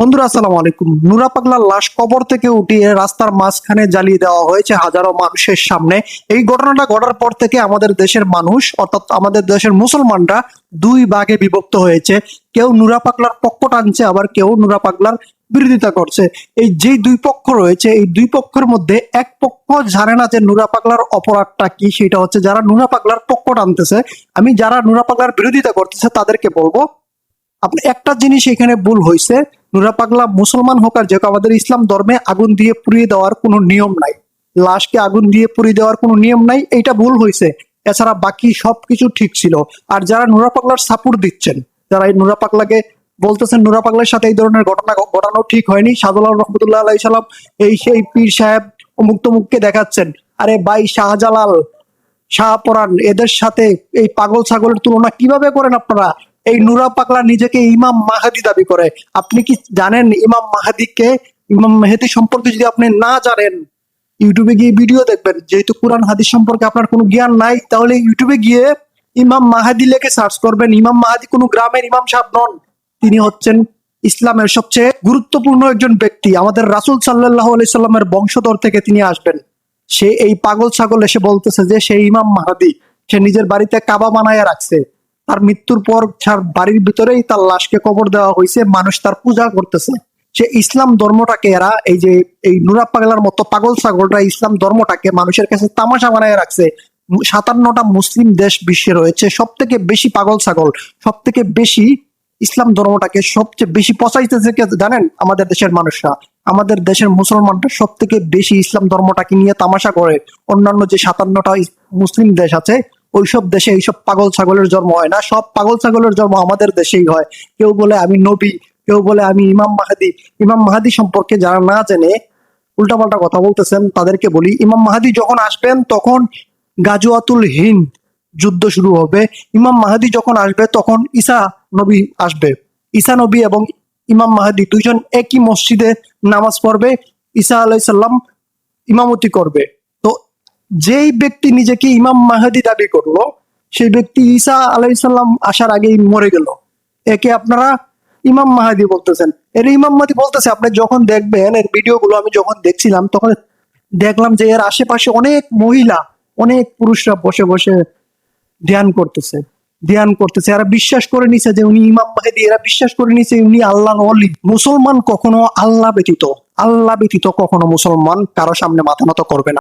বন্ধুরা, আসসালামু আলাইকুম। নুরা পাগলার লাশ কবর থেকে উঠিয়ে রাস্তার মাঝখানে জ্বালিয়ে দেওয়া হয়েছে হাজারো মানুষের সামনে। এই ঘটনাটা ঘটার পর থেকে আমাদের দেশের মানুষ, অর্থাৎ আমাদের দেশের মুসলমানরা দুই ভাগে বিভক্ত হয়েছে। কেউ নুরা পাগলার পক্ষ টানছে, আবার কেউ নুরা পাগলার বিরোধিতা করছে। এই যে দুই পক্ষ রয়েছে, এই দুই পক্ষের মধ্যে এক পক্ষ জানে না যে নুরা পাগলার অপরাধটা কি, সেটা হচ্ছে যারা নুরা পাগলার পক্ষ টানতেছে। আমি যারা নুরা পাগলার বিরোধিতা করতেছে, তাদেরকে বলব, আপনি একটা জিনিস এখানে ভুল হয়েছে নুরা পাগলা মুসলমান হোক আর যে আমাদের ইসলাম ধর্মে আগুন দিয়ে পুড়িয়ে দেওয়ার কোনো নিয়ম নাই। লাশকে আগুন দিয়ে পুড়িয়ে দেওয়ার কোনো নিয়ম নাই, এইটা ভুল হয়েছে এছাড়া বাকি সবকিছু ঠিক ছিল। আর যারা নুরা পাগলার সাপোর্ট দিচ্ছেন, যারা এই নুরা পাগলাকে বলতেছেন নুরা পাগলার সাথে এই ধরনের ঘটনা ঘটানো ঠিক হয়নি সাদুল্লাহ রহমতুল্লাহ আলাই সাল্লাম এই সেই পীর সাহেব অমুক তমুককে দেখাচ্ছেন। আরে ভাই, শাহজালাল শাহপরান এদের সাথে এই পাগল ছাগলের তুলনা কীভাবে করেন আপনারা? এই নুরা পাগলা নিজেকে ইমাম মাহাদি দাবি করে। আপনি কি জানেন ইমাম মাহাদিকে, ইমাম মেহেদি সম্পর্কে যদি আপনি না জানেন, ইউটিউবে গিয়ে ভিডিও দেখবেন, যেহেতু কোরআন, হাদিস সম্পর্কে আপনার কোনো জ্ঞান নাই, তাহলে ইউটিউবে গিয়ে ইমাম মাহাদি লেখে সার্চ করবেন। ইমাম মাহাদি কোনো গ্রামের ইমাম সাহেব নন, তিনি হচ্ছেন ইসলামের সবচেয়ে গুরুত্বপূর্ণ একজন ব্যক্তি। আমাদের রাসূল সাল্লাহ সাল্লামের বংশধর থেকে তিনি আসবেন। সে এই পাগল ছাগল এসে বলতেছে যে, সে ইমাম মাহাদি, সে নিজের বাড়িতে কাবা বানায় রাখছে। তার মৃত্যুর পর তার বাড়ির ভিতরেই তার লাশকে কবর দেওয়া হয়েছে, মানুষ তার পূজা করতেছে। সে ইসলাম ধর্মটাকে এরা, এই যে, এই নুরা পাগলার মতো পাগল ছাগলরা ইসলাম ধর্মটাকে মানুষের কাছে তামাশা বানায় রাখছে। সাতান্নটা মুসলিম দেশ বিশ্বে রয়েছে সব থেকে বেশি পাগল ছাগল সব থেকে বেশি ইসলাম ধর্মটাকে সবচেয়ে বেশি পচাইতেছে জানেন? আমাদের দেশের মানুষরা। আমাদের দেশের মুসলমানরা সব থেকে বেশি ইসলাম ধর্মটাকে নিয়ে তামাশা করে। অন্যান্য যে সাতান্নটা মুসলিম দেশ আছে ওইসব দেশে এইসব পাগল ছাগলের জন্ম হয় না। সব পাগল ছাগলের জন্ম আমাদের দেশেই হয়। কেউ বলে আমি নবী, কেউ বলে আমি ইমাম মাহাদি। ইমাম মাহাদি সম্পর্কে যারা না জেনে উল্টাপাল্টা কথা বলতেছেন, তাদেরকে বলি, ইমাম মাহাদি যখন আসবেন, তখন গাজুয়াতুল হিন্দ যুদ্ধ শুরু হবে। ইমাম মাহাদি যখন আসবে, তখন ঈসা নবী আসবে। ঈসা নবী এবং ইমাম মাহাদি দুইজন একই মসজিদে নামাজ পড়বে। ঈসা আলাইসাল্লাম ইমামতি করবে। যেই ব্যক্তি নিজেকে ইমাম মাহাদি দাবি করল, সেই ব্যক্তি ঈসা আলাইসাল্লাম আসার আগেই মরে গেল। একে আপনারা ইমাম মাহাদি বলতেছেন। এর ইমাম মাহাদি বলতেছে, আপনি যখন দেখবেন, এর ভিডিওগুলো আমি যখন দেখছিলাম, তখন দেখলাম যে এর আশেপাশে অনেক মহিলা, অনেক পুরুষরা বসে বসে ধ্যান করতেছে ধ্যান করতেছে। এরা বিশ্বাস করে নিছে যে উনি ইমাম মাহেদি, এরা বিশ্বাস করে নিছে উনি আল্লাহ অলি মুসলমান কখনো আল্লাহ ব্যতীত আল্লাহ ব্যতীত কখনো মুসলমান কারও সামনে মাথা নত করবে না।